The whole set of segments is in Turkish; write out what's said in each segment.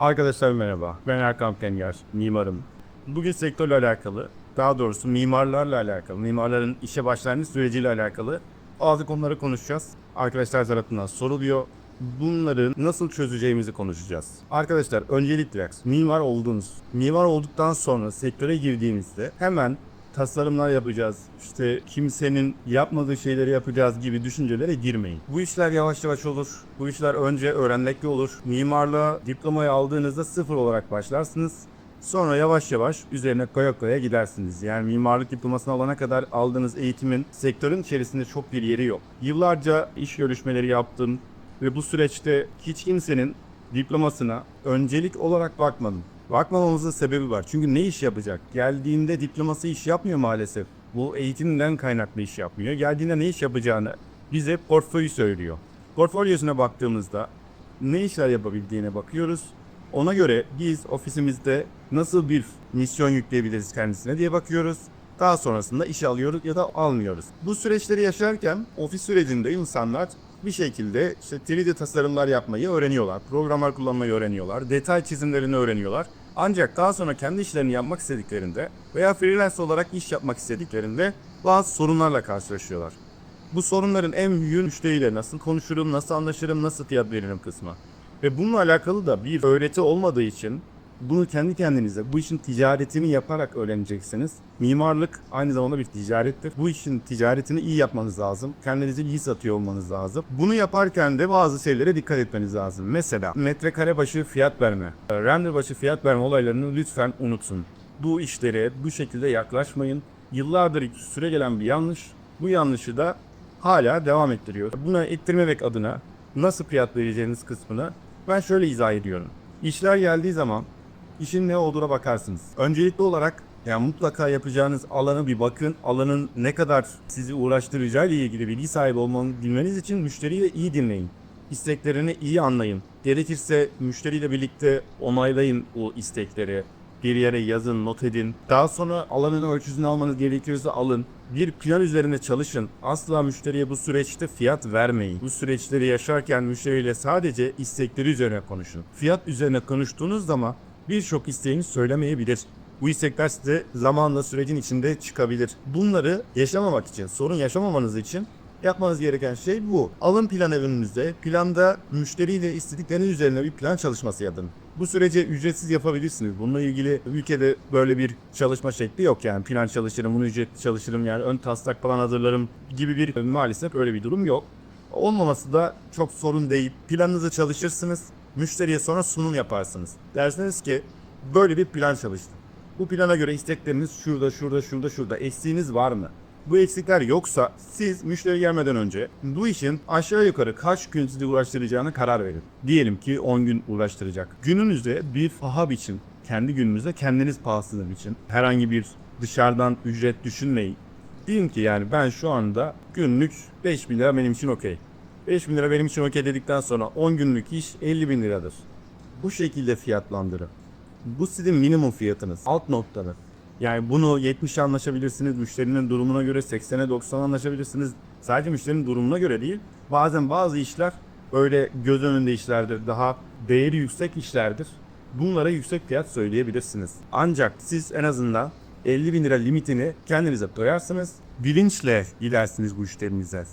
Arkadaşlar merhaba. Ben Erkan Kenger, mimarım. Bugün sektörle alakalı, daha doğrusu mimarlarla alakalı, mimarların işe başlangıç süreciyle alakalı bazı konuları konuşacağız. Arkadaşlar tarafından soruluyor. Bunları nasıl çözeceğimizi konuşacağız. Arkadaşlar öncelikle mimar oldunuz. Mimar olduktan sonra sektöre girdiğinizde hemen tasarımlar yapacağız. İşte kimsenin yapmadığı şeyleri yapacağız gibi düşüncelere girmeyin. Bu işler yavaş yavaş olur. Bu işler önce öğrenmekle olur. Mimarlığa diplomayı aldığınızda sıfır olarak başlarsınız. Sonra yavaş yavaş üzerine koya koya gidersiniz. Yani mimarlık diplomasını alana kadar aldığınız eğitimin sektörün içerisinde çok bir yeri yok. Yıllarca iş görüşmeleri yaptım ve bu süreçte hiç kimsenin diplomasına öncelik olarak bakmadım. Bakmamamızın sebebi var. Çünkü ne iş yapacak? Geldiğinde diploması iş yapmıyor maalesef. Bu eğitimden kaynaklı iş yapmıyor. Geldiğinde ne iş yapacağını bize portföyü söylüyor. Portfolyosuna baktığımızda ne işler yapabildiğine bakıyoruz. Ona göre biz ofisimizde nasıl bir misyon yükleyebiliriz kendisine diye bakıyoruz. Daha sonrasında iş alıyoruz ya da almıyoruz. Bu süreçleri yaşarken ofis sürecinde insanlar bir şekilde işte 3D tasarımlar yapmayı öğreniyorlar. Programlar kullanmayı öğreniyorlar. Detay çizimlerini öğreniyorlar. Ancak daha sonra kendi işlerini yapmak istediklerinde veya freelance olarak iş yapmak istediklerinde bazı sorunlarla karşılaşıyorlar. Bu sorunların en büyüğü müşteriyle nasıl konuşurum, nasıl anlaşırım, nasıl fiyat veririm kısmı. Ve bununla alakalı da bir öğreti olmadığı için bunu kendi kendinize, bu işin ticaretini yaparak öğreneceksiniz. Mimarlık aynı zamanda bir ticarettir. Bu işin ticaretini iyi yapmanız lazım. Kendinizi iyi satıyor olmanız lazım. Bunu yaparken de bazı şeylere dikkat etmeniz lazım. Mesela metrekare başı fiyat verme, render başı fiyat verme olaylarını lütfen unutun. Bu işlere bu şekilde yaklaşmayın. Yıllardır süre gelen bir yanlış. Bu yanlışı da hala devam ettiriyor. Buna ettirmemek adına nasıl fiyat vereceğiniz kısmını ben şöyle izah ediyorum. İşler geldiği zaman işin ne olduğuna bakarsınız. Öncelikli olarak yani mutlaka yapacağınız alanı bir bakın. Alanın ne kadar sizi uğraştıracağı ile ilgili bilgi sahibi olmanı bilmeniz için müşteriyi de iyi dinleyin. İsteklerini iyi anlayın. Gerekirse müşteriyle birlikte onaylayın o istekleri bir yere yazın, not edin. Daha sonra alanın ölçüsünü almanız gerekiyorsa alın. Bir plan üzerine çalışın. Asla müşteriye bu süreçte fiyat vermeyin. Bu süreçleri yaşarken müşteriyle sadece istekleri üzerine konuşun. Fiyat üzerine konuştuğunuz zaman birçok isteğini söylemeyebilir. Bu istekler size zamanla sürecin içinde çıkabilir. Bunları yaşamamak için, sorun yaşamamanız için Yapmanız gereken şey bu. Alın planı önünüze. Planda müşteriyle istedikleriniz üzerine bir plan çalışması yapın. Bu süreci ücretsiz yapabilirsiniz. Bununla ilgili ülkede böyle bir çalışma şekli yok yani. Plan çalışırım, bunu ücretli çalışırım yani ön taslak falan hazırlarım gibi bir maalesef öyle bir durum yok. Olmaması da çok sorun değil. Planınızı çalışırsınız. Müşteriye sonra sunum yaparsınız. Dersiniz ki böyle bir plan çalıştım. Bu plana göre istekleriniz şurada, şurada, şurada, şurada. Eksiğiniz var mı? Bu eksikler yoksa siz müşteri gelmeden önce bu işin aşağı yukarı kaç gün sizi uğraştıracağına karar verin. Diyelim ki 10 gün uğraştıracak. Gününüzde bir paha biçin. Kendi gününüzde kendiniz pahasını biçin. Herhangi bir dışarıdan ücret düşünmeyin. Diyeyim ki yani ben şu anda günlük 5 bin lira benim için okey. 5 bin lira benim için okey dedikten sonra 10 günlük iş 50 bin liradır. Bu şekilde fiyatlandırın. Bu sizin minimum fiyatınız. Alt noktanız. Yani bunu 70'e anlaşabilirsiniz. Müşterinin durumuna göre 80'e 90'a anlaşabilirsiniz. Sadece müşterinin durumuna göre değil. Bazen bazı işler öyle göz önünde işlerdir. Daha değeri yüksek işlerdir. Bunlara yüksek fiyat söyleyebilirsiniz. Ancak siz en azından 50 bin lira limitini kendinize koyarsınız. Bilinçle gidersiniz bu işlerinize.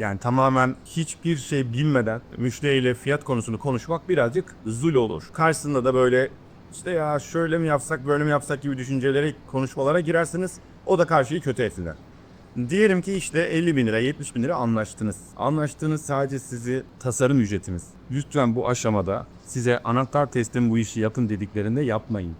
Yani tamamen hiçbir şey bilmeden müşteriyle fiyat konusunu konuşmak birazcık zul olur. Karşısında da böyle işte ya şöyle mi yapsak böyle mi yapsak gibi düşüncelere konuşmalara girersiniz. O da karşıyı kötü etkiler. Diyelim ki işte 50 bin lira 70 bin lira anlaştınız. Anlaştığınız sadece sizi tasarım ücretiniz. Lütfen bu aşamada size anahtar testin bu işi yapın dediklerinde yapmayın.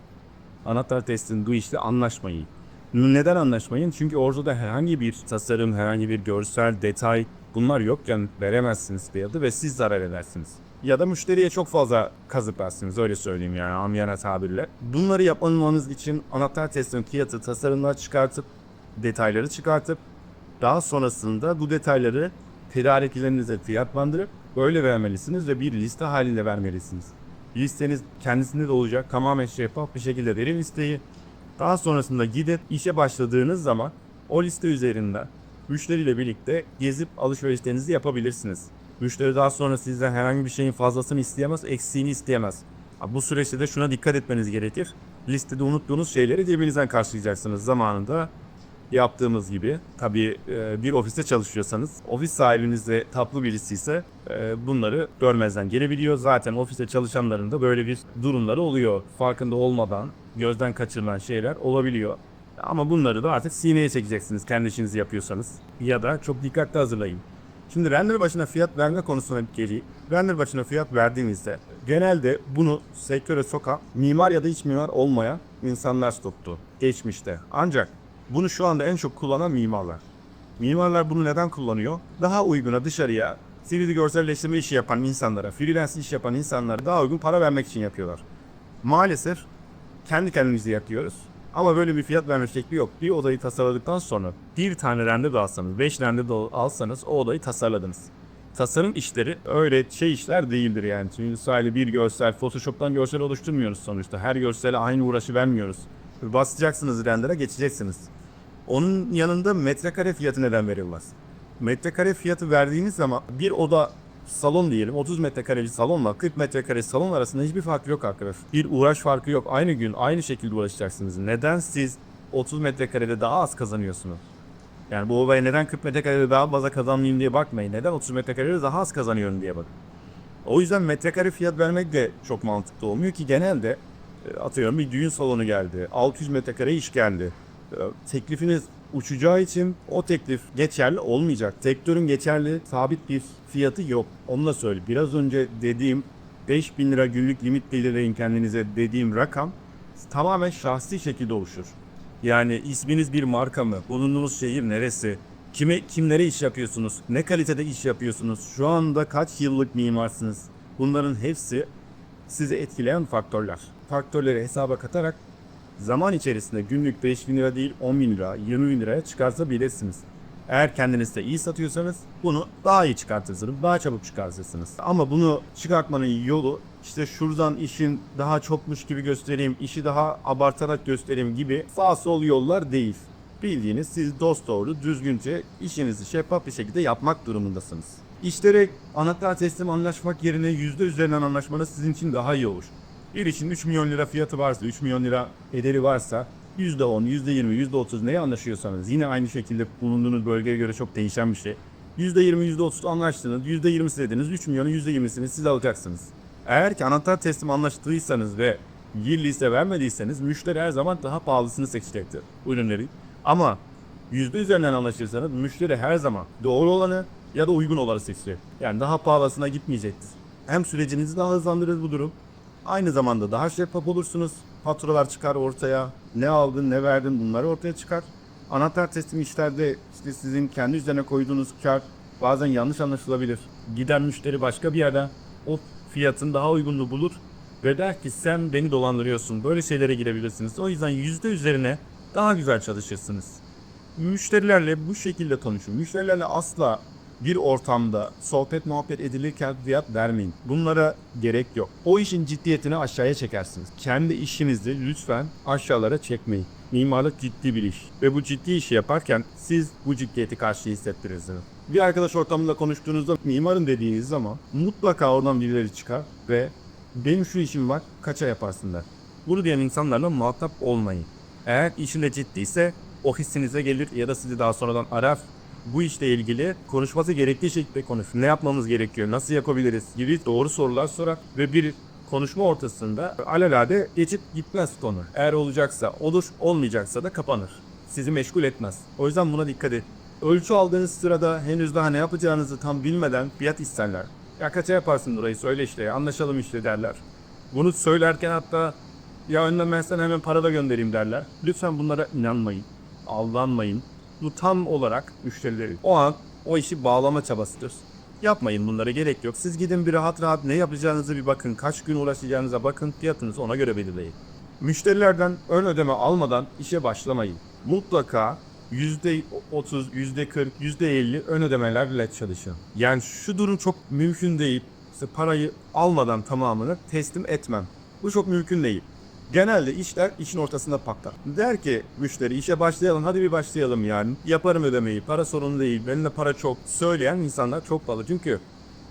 Anahtar testin bu işte anlaşmayın. Neden anlaşmayın? Çünkü ortada herhangi bir tasarım, herhangi bir görsel, detay bunlar yokken veremezsiniz fiyatı ve siz zarar edersiniz. Ya da müşteriye çok fazla kazıklarsınız öyle söyleyeyim yani amiyane tabirle. Bunları yapmanız için anahtar testin fiyatı tasarımlar çıkartıp detayları çıkartıp daha sonrasında bu detayları tedarikçilerinize fiyatlandırıp böyle vermelisiniz ve bir liste halinde vermelisiniz. Listeniz kendisinde de olacak tamamen şeffaf bir şekilde verin listeyi. Daha sonrasında gidip işe başladığınız zaman o liste üzerinden müşteriyle birlikte gezip alışverişlerinizi yapabilirsiniz. Müşteri daha sonra sizden herhangi bir şeyin fazlasını isteyemez, eksiğini isteyemez. Bu süreçte de şuna dikkat etmeniz gerekir. Listede unuttuğunuz şeyleri cebinizden karşılayacaksınız zamanında yaptığımız gibi. Tabii e, bir ofiste çalışıyorsanız, ofis sahibiniz de taplı birisi ise e, bunları görmezden gelebiliyor. Zaten ofiste çalışanların da böyle bir durumları oluyor. Farkında olmadan gözden kaçırılan şeyler olabiliyor. Ama bunları da artık sineye çekeceksiniz kendi işinizi yapıyorsanız. Ya da çok dikkatli hazırlayın. Şimdi render başına fiyat verme konusuna geleyim. Render başına fiyat verdiğimizde genelde bunu sektöre sokan mimar ya da iç mimar olmayan insanlar tuttu geçmişte. Ancak bunu şu anda en çok kullanan mimarlar. Mimarlar bunu neden kullanıyor? Daha uyguna dışarıya 3D görselleştirme işi yapan insanlara, freelance iş yapan insanlara daha uygun para vermek için yapıyorlar. Maalesef kendi kendimizi yapıyoruz. Ama böyle bir fiyat verme şekli yok. Bir odayı tasarladıktan sonra bir tane render de alsanız, 5 render de alsanız o odayı tasarladınız. Tasarım işleri öyle şey işler değildir yani. Çünkü sadece bir görsel, Photoshop'tan görsel oluşturmuyoruz sonuçta. Her görsele aynı uğraşı vermiyoruz. Basacaksınız render'a geçeceksiniz. Onun yanında metrekare fiyatı neden verilmez? Metrekare fiyatı verdiğiniz zaman bir oda salon diyelim 30 metrekareli salonla 40 metrekare salon arasında hiçbir fark yok arkadaşlar. Bir uğraş farkı yok. Aynı gün aynı şekilde uğraşacaksınız. Neden siz 30 metrekarede daha az kazanıyorsunuz? Yani bu olaya neden 40 metrekarede daha fazla kazanmayayım diye bakmayın. Neden 30 metrekarede daha az kazanıyorum diye bakın. O yüzden metrekare fiyat vermek de çok mantıklı olmuyor ki genelde e, atıyorum bir düğün salonu geldi. 600 metrekare iş geldi. E, Teklifiniz uçacağı için o teklif geçerli olmayacak. Sektörün geçerli sabit bir fiyatı yok. Onu da söyle. Biraz önce dediğim 5000 lira günlük limit belirleyin kendinize dediğim rakam tamamen şahsi şekilde oluşur. Yani isminiz bir marka mı? Bulunduğunuz şehir neresi? Kime, kimlere iş yapıyorsunuz? Ne kalitede iş yapıyorsunuz? Şu anda kaç yıllık mimarsınız? Bunların hepsi sizi etkileyen faktörler. Faktörleri hesaba katarak zaman içerisinde günlük 5 bin lira değil 10 bin lira, 20 bin liraya çıkartabilirsiniz. Eğer kendiniz de iyi satıyorsanız bunu daha iyi çıkartırsınız, daha çabuk çıkartırsınız. Ama bunu çıkartmanın yolu işte şuradan işin daha çokmuş gibi göstereyim, işi daha abartarak göstereyim gibi sağ sol yollar değil. Bildiğiniz siz dost doğru düzgünce işinizi şeffaf bir şekilde yapmak durumundasınız. İşlere anahtar teslim anlaşmak yerine yüzde üzerinden anlaşmanız sizin için daha iyi olur. Bir işin 3 milyon lira fiyatı varsa, 3 milyon lira ederi varsa %10, %20, %30 neye anlaşıyorsanız yine aynı şekilde bulunduğunuz bölgeye göre çok değişen bir şey. %20, %30 anlaştınız, %20'si dediniz, 3 milyonun %20'sini siz alacaksınız. Eğer ki anahtar teslim anlaştıysanız ve ise vermediyseniz müşteri her zaman daha pahalısını seçecektir ürünleri. Ama yüzde üzerinden anlaşırsanız müşteri her zaman doğru olanı ya da uygun olanı seçecek. Yani daha pahalısına gitmeyecektir. Hem sürecinizi daha hızlandırır bu durum. Aynı zamanda daha şeffaf olursunuz. Faturalar çıkar ortaya. Ne aldın ne verdin bunları ortaya çıkar. Anahtar teslim işlerde işte sizin kendi üzerine koyduğunuz kar bazen yanlış anlaşılabilir. Giden müşteri başka bir yerden o fiyatın daha uygununu bulur ve der ki sen beni dolandırıyorsun. Böyle şeylere girebilirsiniz. O yüzden yüzde üzerine daha güzel çalışırsınız. Müşterilerle bu şekilde konuşun. Müşterilerle asla bir ortamda sohbet muhabbet edilirken fiyat vermeyin. Bunlara gerek yok. O işin ciddiyetini aşağıya çekersiniz. Kendi işinizi lütfen aşağılara çekmeyin. Mimarlık ciddi bir iş. Ve bu ciddi işi yaparken siz bu ciddiyeti karşı hissettirirsiniz. Bir arkadaş ortamında konuştuğunuzda mimarın dediğiniz zaman mutlaka oradan birileri çıkar ve benim şu işim var kaça yaparsın der. Bunu diyen insanlarla muhatap olmayın. Eğer işinde ciddiyse ofisinize gelir ya da sizi daha sonradan arar. Bu işle ilgili konuşması gerektiği şekilde konuşun. Ne yapmamız gerekiyor, nasıl yapabiliriz gibi doğru sorular sorar ve bir konuşma ortasında alelade geçip gitmez konu. Eğer olacaksa olur, olmayacaksa da kapanır. Sizi meşgul etmez. O yüzden buna dikkat edin. Ölçü aldığınız sırada henüz daha ne yapacağınızı tam bilmeden fiyat isterler. Ya kaça yaparsın burayı söyle işte anlaşalım işte derler. Bunu söylerken hatta ya önden ben sana hemen para da göndereyim derler. Lütfen bunlara inanmayın. Aldanmayın. Bu tam olarak müşterileri. O an o işi bağlama çabasıdır. Yapmayın bunlara gerek yok. Siz gidin bir rahat rahat ne yapacağınızı bir bakın. Kaç gün uğraşacağınıza bakın. Fiyatınızı ona göre belirleyin. Müşterilerden ön ödeme almadan işe başlamayın. Mutlaka %30, %40, %50 ön ödemelerle çalışın. Yani şu durum çok mümkün değil. İşte parayı almadan tamamını teslim etmem. Bu çok mümkün değil. Genelde işler işin ortasında patlar. Der ki müşteri işe başlayalım hadi bir başlayalım yani. Yaparım ödemeyi para sorunu değil benimle para çok. Söyleyen insanlar çok fazla çünkü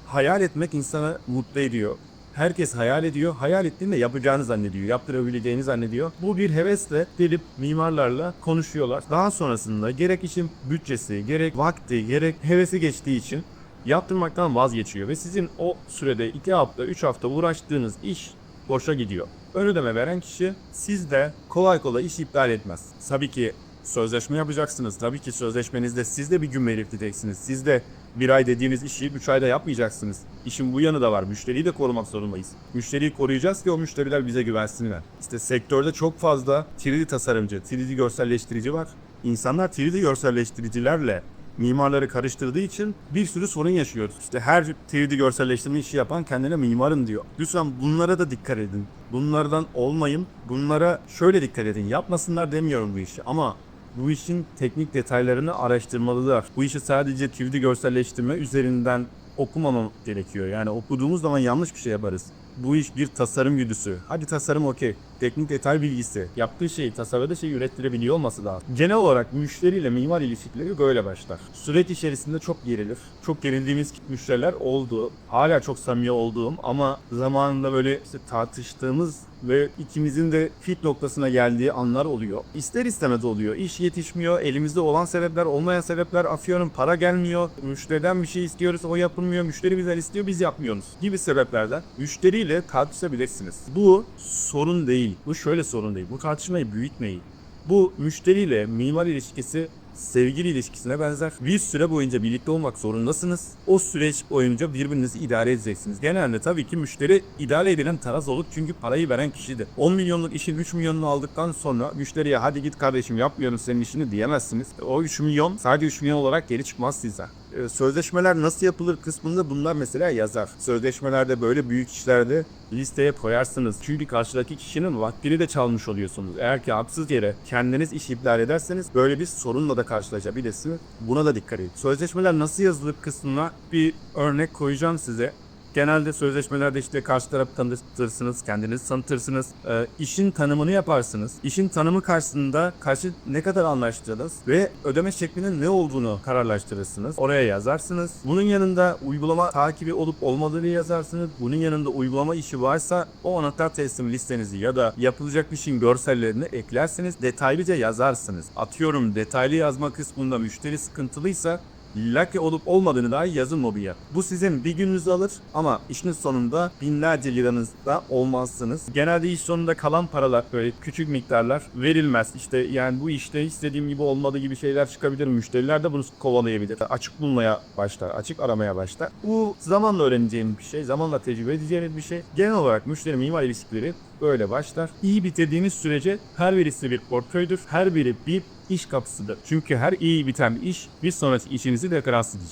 hayal etmek insanı mutlu ediyor. Herkes hayal ediyor. Hayal ettiğinde yapacağını zannediyor. Yaptırabileceğini zannediyor. Bu bir hevesle gelip mimarlarla konuşuyorlar. Daha sonrasında gerek işin bütçesi, gerek vakti, gerek hevesi geçtiği için yaptırmaktan vazgeçiyor. Ve sizin o sürede 2 hafta, 3 hafta uğraştığınız iş boşa gidiyor. Ön ödeme veren kişi siz de kolay kolay iş iptal etmez. Tabii ki sözleşme yapacaksınız. Tabii ki sözleşmenizde siz de bir gün belirteceksiniz. Siz de bir ay dediğiniz işi 3 ayda yapmayacaksınız. İşin bu yanı da var. Müşteriyi de korumak zorundayız. Müşteriyi koruyacağız ki o müşteriler bize güvensinler. İşte sektörde çok fazla 3D tasarımcı, 3D görselleştirici var. İnsanlar 3D görselleştiricilerle mimarları karıştırdığı için bir sürü sorun yaşıyoruz. İşte her 3D görselleştirme işi yapan kendine mimarım diyor. Lütfen bunlara da dikkat edin. Bunlardan olmayın. Bunlara şöyle dikkat edin. Yapmasınlar demiyorum bu işi ama bu işin teknik detaylarını araştırmalılar. Bu işi sadece 3D görselleştirme üzerinden okumamam gerekiyor. Yani okuduğumuz zaman yanlış bir şey yaparız. Bu iş bir tasarım güdüsü. Hadi tasarım okey. Teknik detay bilgisi. Yaptığı şeyi, tasarladığı şeyi ürettirebiliyor olması lazım. Genel olarak müşteriyle mimar ilişkileri böyle başlar. Süreç içerisinde çok gerilir. Çok gerildiğimiz müşteriler oldu. Hala çok samimi olduğum ama zamanında böyle işte tartıştığımız ve ikimizin de fit noktasına geldiği anlar oluyor. İster istemez oluyor. İş yetişmiyor. Elimizde olan sebepler, olmayan sebepler atıyorum para gelmiyor. Müşteriden bir şey istiyoruz, o yapılmıyor. Müşteri bizden istiyor, biz yapmıyoruz gibi sebeplerden müşteriyle tartışabilirsiniz. Bu sorun değil. Bu şöyle sorun değil. Bu tartışmayı büyütmeyin. Bu müşteriyle mimar ilişkisi sevgili ilişkisine benzer. Bir süre boyunca birlikte olmak zorundasınız. O süreç boyunca birbirinizi idare edeceksiniz. Genelde tabii ki müşteri idare edilen taraf olur çünkü parayı veren kişidir. 10 milyonluk işin 3 milyonunu aldıktan sonra müşteriye hadi git kardeşim yapmıyorum senin işini diyemezsiniz. O 3 milyon sadece 3 milyon olarak geri çıkmaz size. Ee, Sözleşmeler nasıl yapılır kısmında bunlar mesela yazar. Sözleşmelerde böyle büyük işlerde listeye koyarsınız. Çünkü karşıdaki kişinin vaktini de çalmış oluyorsunuz. Eğer ki haksız yere kendiniz iş iptal ederseniz böyle bir sorunla da karşılaşabilirsiniz. Buna da dikkat edin. Sözleşmeler nasıl yazılır kısmına bir örnek koyacağım size. Genelde sözleşmelerde işte karşı tarafı tanıtırsınız, kendinizi tanıtırsınız, e, işin tanımını yaparsınız. İşin tanımı karşısında karşı ne kadar anlaştınız ve ödeme şeklinin ne olduğunu kararlaştırırsınız. Oraya yazarsınız. Bunun yanında uygulama takibi olup olmadığını yazarsınız. Bunun yanında uygulama işi varsa o anahtar teslim listenizi ya da yapılacak bir şeyin görsellerini eklersiniz. Detaylıca yazarsınız. Atıyorum detaylı yazma kısmında müşteri sıkıntılıysa Lucky olup olmadığını dahi yazın mobilya. Bu sizin bir gününüzü alır ama işin sonunda binlerce liranızda olmazsınız. Genelde iş sonunda kalan paralar böyle küçük miktarlar verilmez. İşte yani bu işte istediğim gibi olmadığı gibi şeyler çıkabilir. Müşteriler de bunu kovalayabilir. Açık bulmaya başlar, açık aramaya başlar. Bu zamanla öğreneceğim bir şey, zamanla tecrübe edeceğiniz bir şey. Genel olarak müşteri mimar ilişkileri böyle başlar. İyi bitirdiğiniz sürece her birisi bir portföydür. Her biri bir iş kapısıdır. Çünkü her iyi biten iş bir sonraki işinizi dekorasyondur.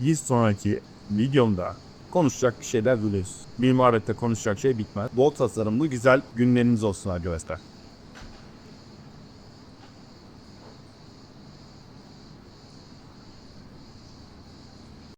Bir sonraki videomda konuşacak bir şeyler buluruz. Mimarette konuşacak şey bitmez. Bol tasarımlı güzel günleriniz olsun arkadaşlar.